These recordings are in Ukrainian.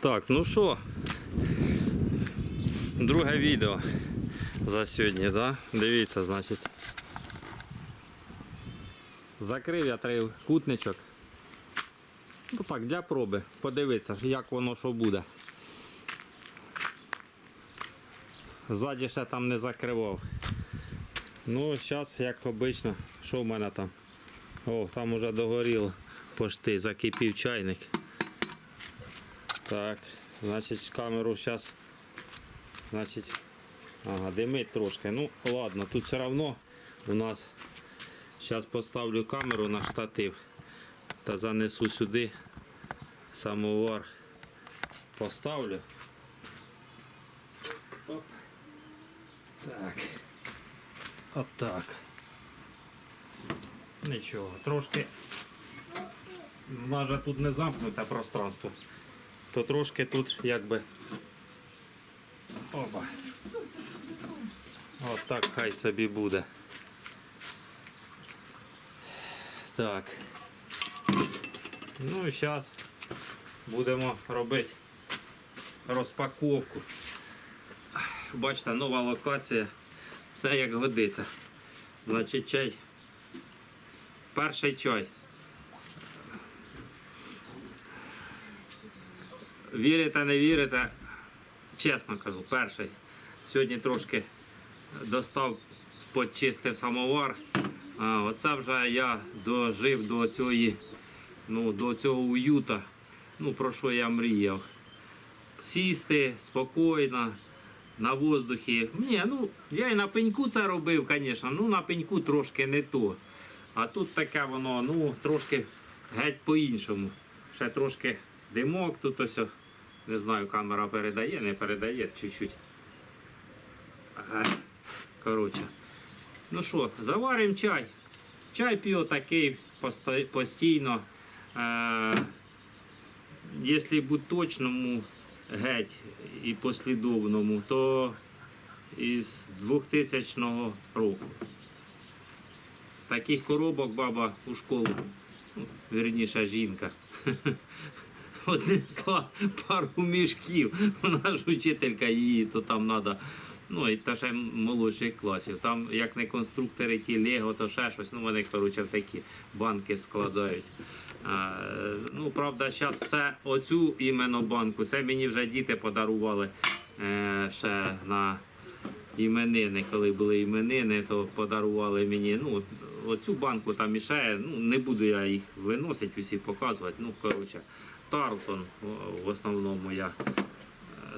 Так, ну що, друге відео за сьогодні, да? Дивіться, значить. Закрив я трикутничок. Ну так, для проби. Подивитися, як воно що буде. Ззаді ще там не закривав. Ну, зараз, як обично, що в мене там? О, там уже догоріло пошти, закипів чайник. Так, значить камеру зараз. Значить. Ага, димить трошки. Ну ладно, тут все одно у нас зараз поставлю камеру на штатив та занесу сюди самовар. Поставлю. Оп. Так. Отак. Нічого, трошки. Може тут не замкнуте пространство то трошки тут якби. Опа. От так хай собі буде. Так. Ну і зараз будемо робити розпаковку. Бачите, нова локація. Все як годиться. Значить чай. Перший чай. Вірите, не вірите, чесно кажу, перший. Сьогодні трошки достав, почистив самовар. А, оце вже я дожив до цієї, ну, до цього уюта, ну, про що я мріяв. Сісти спокійно, на воздухі. Ні, ну, я і на пеньку це робив, звісно, ну на пеньку трошки не то. А тут таке воно, ну, трошки геть по-іншому. Ще трошки димок тут ось. Не знаю, камера передає, не передає чуть-чуть. Коротше. Ну що, заваримо чай. Чай п'ю такий постійно. Е, Якщо бути точному геть і послідовному, то із 2000 року. Таких коробок баба у школу, ну, вірніше жінка. Однесла пару мішків. Вона ж учителька її, то там треба. Ну і та ще молодших класів. Там як не конструктори ті Лего, то ще щось. Ну вони коротше такі банки складають. А, ну правда, зараз це оцю іменно банку. Це мені вже діти подарували е, ще на іменини, коли були іменини, то подарували мені. Ну, оцю банку там іще, ну не буду я їх виносити, усі показувати. Ну, коротше, Тарлтон в- основному я е,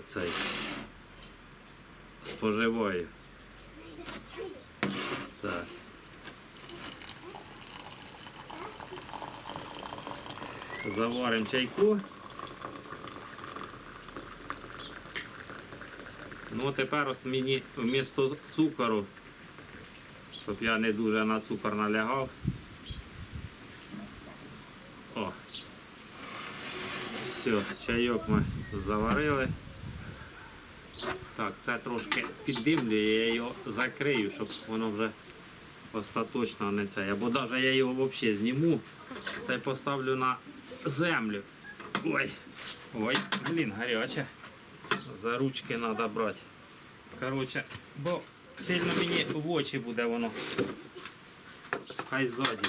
цей споживаю. Так. Заваримо чайку. Ну тепер ось мені вмісто цукору, щоб я не дуже на цукор налягав. О. Все, чайок ми заварили. Так, це трошки піддимлює, я його закрию, щоб воно вже остаточно не це. Або навіть я його взагалі зніму та й поставлю на землю. Ой, ой, блін, гаряче. За ручки треба брати. Коротше, бо сильно мені в очі буде воно. Хай ззаді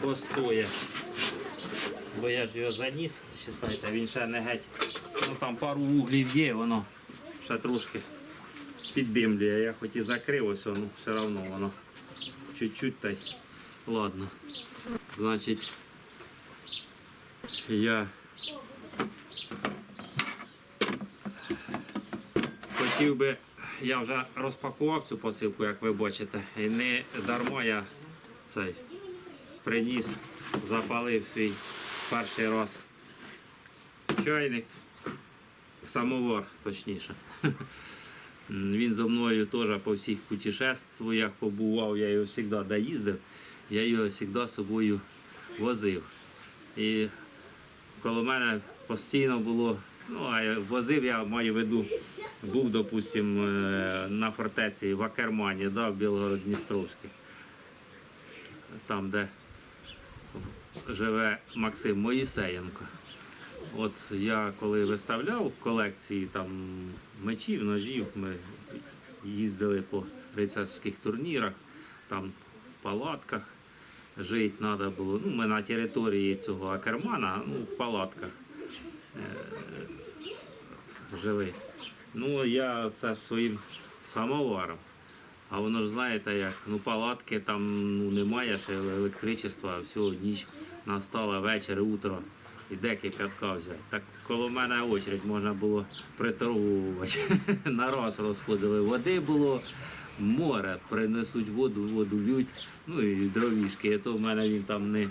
постоє. Бо я ж його заніс, считайте, він ще не геть. Ну там пару вуглів є, воно ще трошки піддимлює. Я хоч і закрив ось, ну все одно воно чуть-чуть та й ладно. Значить, я хотів би, я вже розпакував цю посилку, як ви бачите, і не дарма я цей приніс, запалив свій перший раз чайник, самовар, точніше. Він зо мною теж по всіх путешествуях побував, я його завжди доїздив, я його завжди з собою возив. І коло мене постійно було, ну а возив я маю в виду, був, допустим, е, на фортеці в Акермані, да, в Білгород-Дністровській. Там, де живе Максим Моїсеєнко. от я коли виставляв колекції там мечів, ножів, ми їздили по рицарських турнірах, там в палатках жити треба було. Ну, ми на території цього Акермана, ну, в палатках жили. Ну, я це своїм самоваром. А воно ж знаєте як, ну палатки там ну, немає ще електричества, все, ніч настала, вечір, утро. І де кип'ятка взяти. Так коло мене очередь можна було приторговувати. На раз розходили. Води було море, принесуть воду, воду лють, ну і дровішки. То в мене він там не.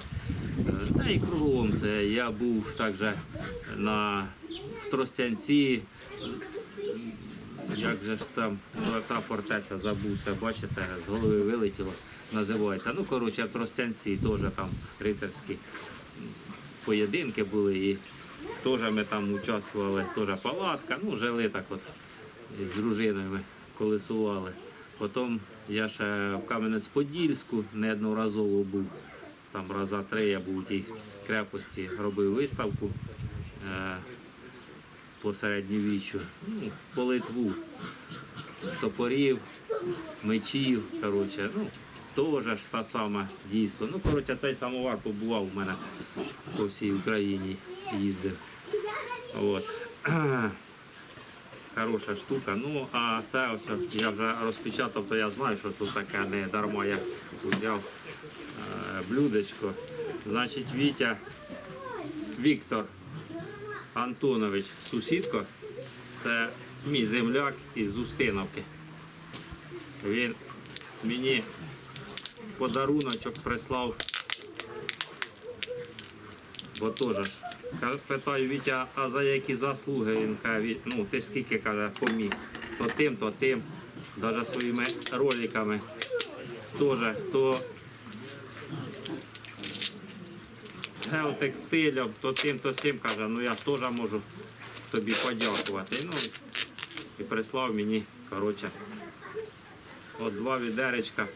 Та і кругом це. Я був також на в Тростянці, як же ж там та фортеця забувся, бачите, з голови вилетіло, називається. Ну, коротше, в Тростянці теж там рицарські поєдинки були і теж ми там участвували, теж палатка, ну, жили так от з дружиною ми колесували. Потім я ще в Кам'янець-Подільську неодноразово був. Там раза три я був у тій крепості, робив виставку. По середньовіччю, ну, по Литву, топорів, мечів, коротше, ну, теж та сама дійство. Ну, коротше, цей самовар побував у мене по всій Україні, їздив. От. Хороша штука. Ну, а це ось я вже розпечатав, то я знаю, що тут таке не дарма я взяв е, блюдечко. Значить, Вітя, Віктор Антонович Сусідко, це мій земляк із Устиновки. Він мені подаруночок прислав, бо теж. Питаю Вітя, а за які заслуги? Він каже, ну ти скільки каже, поміг, то тим, то тим, навіть своїми роликами. Теж, то геотекстилем, то тим, то сим каже, ну я теж можу тобі подякувати. Ну, і прислав мені, коротше, от два відеречка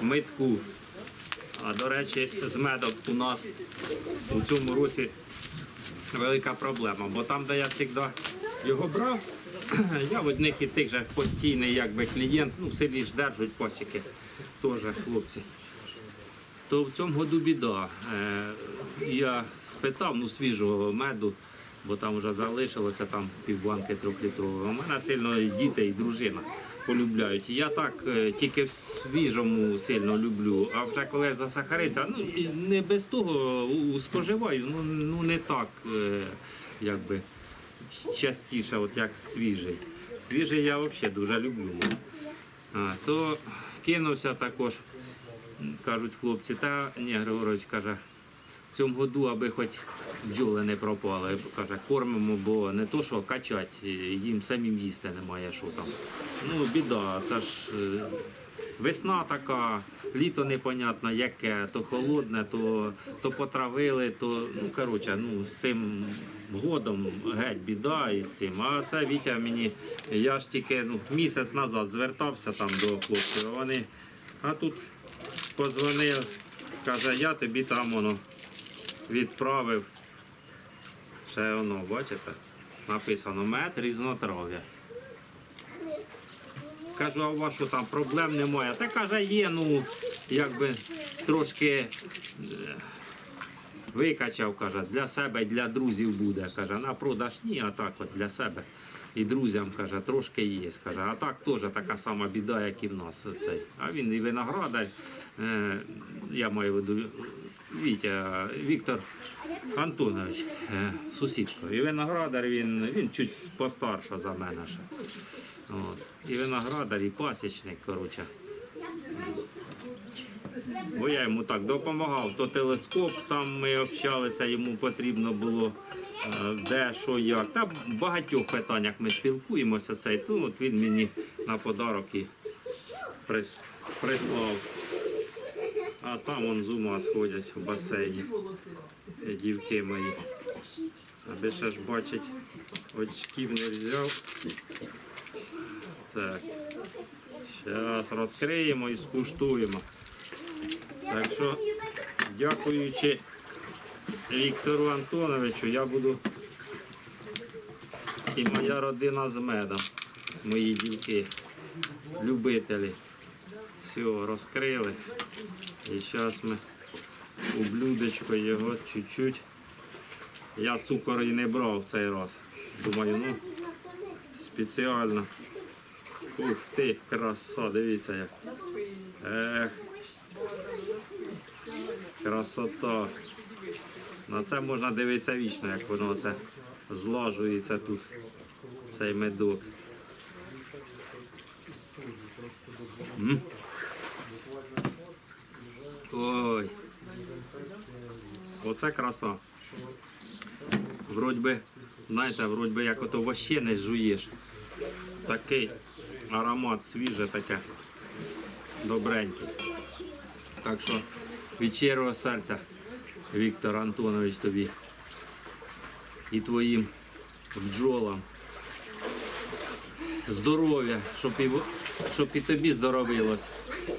митку. А до речі, з медом у нас у цьому році велика проблема, бо там, де я завжди його брав, я в одних і тих же постійний якби, клієнт, ну в селі ж держать пасіки, теж хлопці то в цьому году біда. Я спитав ну, свіжого меду, бо там вже залишилося там півбанки трьохлітрової. У мене сильно діти, і дружина полюбляють. Я так е, тільки в свіжому сильно люблю, а вже коли засахариться, ну не без того споживаю, ну, ну не так е, якби частіше, от як свіжий. Свіжий я взагалі дуже люблю. А, то кинувся також кажуть хлопці, та ні, Григорович каже, цьому году, аби хоч бджоли не пропали, каже, кормимо, бо не то, що качать, їм самим їсти немає що там. Ну, біда, це ж е, весна така, літо непонятно яке, то холодне, то, то потравили, то ну коротше, ну з цим годом геть біда із цим. А це Вітя мені, я ж тільки ну, місяць назад звертався там до хлопців, вони, а тут позвонив, каже, я тобі там воно відправив. Ще воно, бачите? Написано мед різнотрав'я. Кажу, а у вас що там проблем немає? Та каже, є, ну, якби трошки е, викачав, каже, для себе і для друзів буде. Каже, на продаж ні, а так от для себе і друзям, каже, трошки є. Каже, а так теж така сама біда, як і в нас. Цей. А він і виноградар, е, я маю в виду Вітя, Віктор Антонович, е, сусідко. І виноградар він, він чуть постарша за мене ще. От. І виноградар, і пасічник, коротше. Бо я йому так допомагав, то телескоп там ми общалися, йому потрібно було е, де, що, як. Та в багатьох питаннях ми спілкуємося цей, то от він мені на подарок і прис- прислав. А там вон з ума сходять в басейні. е, Дівки мої. Аби ще ж бачить, очків не взяв. Так. Зараз розкриємо і скуштуємо. Так що, дякуючи Віктору Антоновичу, я буду І моя родина з медом. Мої дівки, любителі. Все, розкрили. І зараз ми у блюдечко його чуть-чуть. Я цукор і не брав цей раз. Думаю, ну спеціально. Ух ти, краса, дивіться як. Ех. Красота. На це можна дивитися вічно, як воно це злажується тут, цей медок. М? Ой. Оце краса. Вроді би, знаєте, вроді би як ото вообще не жуєш. Такий аромат свіже таке. Добренький. Так що від щирого серця, Віктор Антонович, тобі і твоїм бджолам. Здоров'я, щоб і, щоб і тобі здоровилось,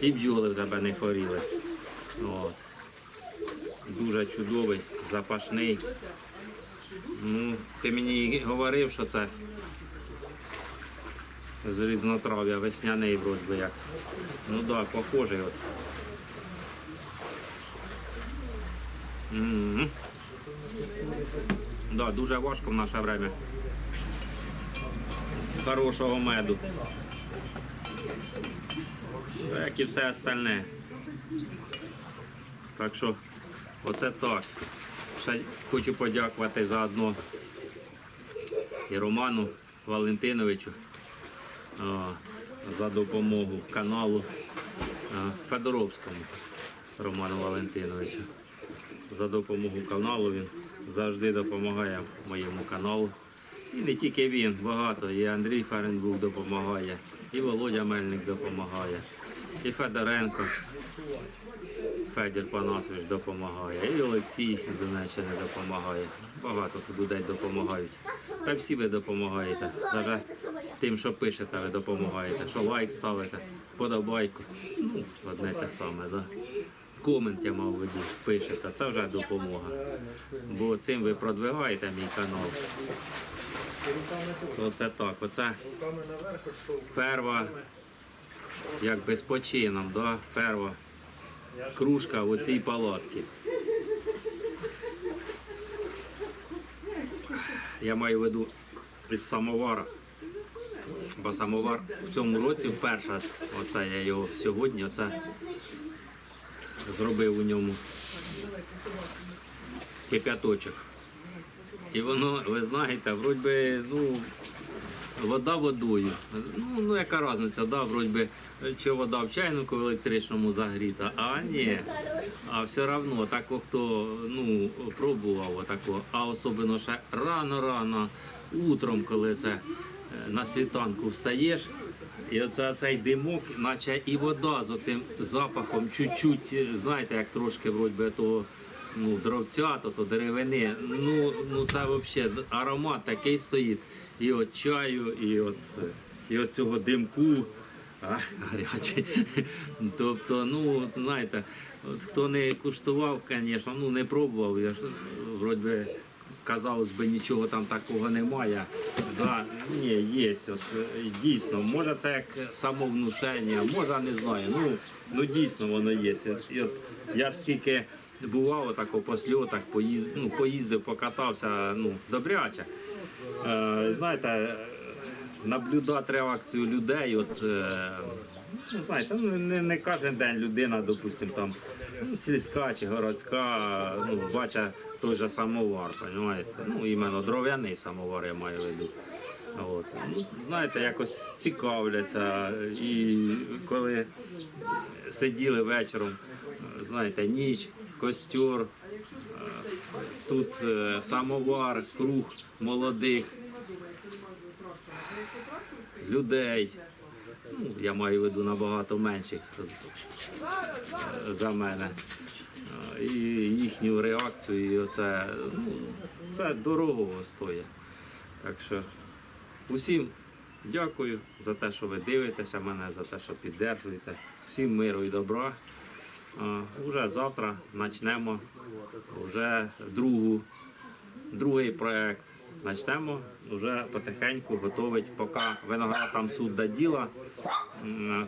і бджоли в тебе не хворіли. От. Дуже чудовий, запашний. Ну, ти мені говорив, що це з різнотрав'я, весняний вроді би як. Ну так, да, похожий. От. М. Да, дуже важко в наше время. Хорошого меду. Як і все остальне. Так що, оце так. Ще хочу подякувати заодно і Роману Валентиновичу а, за допомогу каналу а, Федоровському Роману Валентиновичу. За допомогу каналу він завжди допомагає моєму каналу. І не тільки він, багато. І Андрій Ференбук допомагає, і Володя Мельник допомагає, і Федоренко. Федір Панасович допомагає, і Олексій з Донеччини допомагає. Багато людей допомагають. Та всі ви допомагаєте. Навіть тим, що пишете, ви допомагаєте, що лайк ставите, подобайку. Ну, одне те саме, да? Комент я мав в пишете, це вже допомога. Бо цим ви продвигаєте мій канал. Оце так, оце перва, як без почином, да? перва кружка в оцій палатці. Я маю в виду із самовара. Бо самовар в цьому році вперше, оце я його сьогодні, оце зробив у ньому кип'яточок. І воно, ви знаєте, вроді би, ну, вода водою. Ну, ну яка різниця, да, вроді чи вода в чайнику в електричному загріта, а ні. А все одно, так хто ну, пробував отако, а особливо ще рано-рано, утром, коли це е, на світанку встаєш, і оце цей димок, наче і вода з оцим запахом, чуть-чуть, е, знаєте, як трошки вроді того ну, дровця, то, то деревини. Ну, ну це взагалі аромат такий стоїть. І от чаю, і от, і от цього димку. А, гарячий. Тобто, ну, от, знаєте, от хто не куштував, звісно, ну не пробував, я ж вроді казалось би, нічого там такого немає. Да, ні, є. От, дійсно, може це як самовнушення, може не знаю. Ну, ну дійсно воно є. І от, я ж скільки бував отако по сльотах, поїздив, ну, поїздив, покатався, ну, добряче. Е, знаєте, наблюдати реакцію людей. От, е, ну, знаєте, ну, не, не кожен день людина, допустим, там ну, сільська чи городська, ну, бачить той же самовар, розумієте? Ну, іменно дров'яний самовар я маю в виду. От. Ну, знаєте, якось цікавляться. І коли сиділи вечором, знаєте, ніч, костюр, тут е, самовар, круг молодих людей. Ну, я маю в виду набагато менших за мене. Е, І їхню реакцію, і оце, ну, це дорогого стоїть. Так що усім дякую за те, що ви дивитеся мене, за те, що піддержуєте. Всім миру і добра. Уже завтра почнемо вже другу, другий проект почнемо вже потихеньку готувати, поки виноград там суд до діла.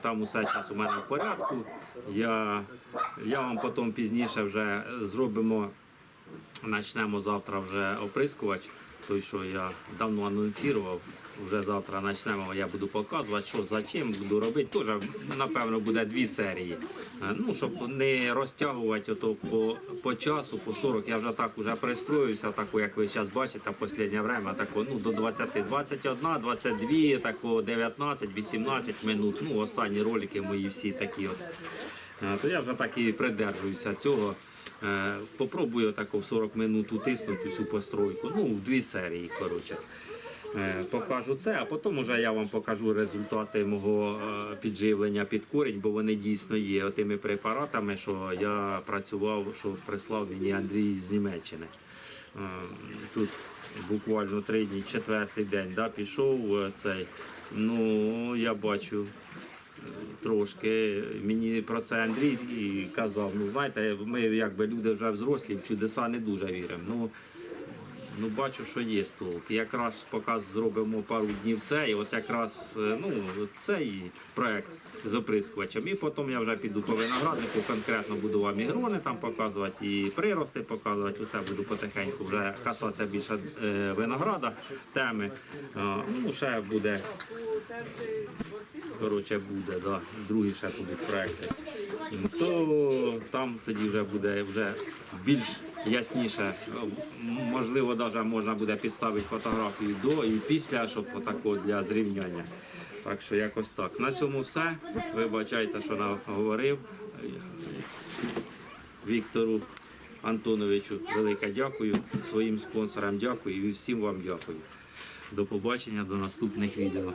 Там усе зараз у мене в порядку. Я, я вам потім пізніше вже зробимо, почнемо завтра вже оприскувач. Той, що я давно анонсував, вже завтра почнемо, я буду показувати, що за чим буду робити. Теж, напевно, буде дві серії. Е, Ну, щоб не розтягувати ото по, по часу, по 40. Я вже так вже пристроюся, таку, як ви зараз бачите, в останнє время, тако, ну, до 20, 21, 22, тако, 19, 18 минут. Ну, останні ролики мої всі такі от. Е, То я вже так і придержуюся цього. Е, Попробую тако в 40 минут утиснути всю постройку. Ну, в дві серії, коротше. Е, Покажу це, а потім вже я вам покажу результати мого е, підживлення під корінь, бо вони дійсно є тими препаратами, що я працював, що прислав мені Андрій з Німеччини. Е, Тут буквально три дні, четвертий день да, пішов е, цей. Ну, я бачу трошки. Мені про це Андрій і казав. Ну, знаєте, ми якби люди вже взрослі, в чудеса не дуже віримо. Ну, ну бачу, що є толк. Якраз поки зробимо пару днів це, і от якраз е, ну, цей проект з оприскувачем. І потім я вже піду по винограднику, конкретно буду вам і грони там показувати, і прирости показувати. Усе буду потихеньку вже касатися більше е, винограда, теми. А, ну, ще буде коротше, буде, да. другі ще будуть проекти. То там тоді вже буде вже більш ясніше. Можливо, навіть можна буде підставити фотографію до і після, щоб отако для зрівняння. Так що якось так. На цьому все. Вибачайте, що наговорив. Віктору Антоновичу велике дякую, своїм спонсорам дякую і всім вам дякую. До побачення, до наступних відео.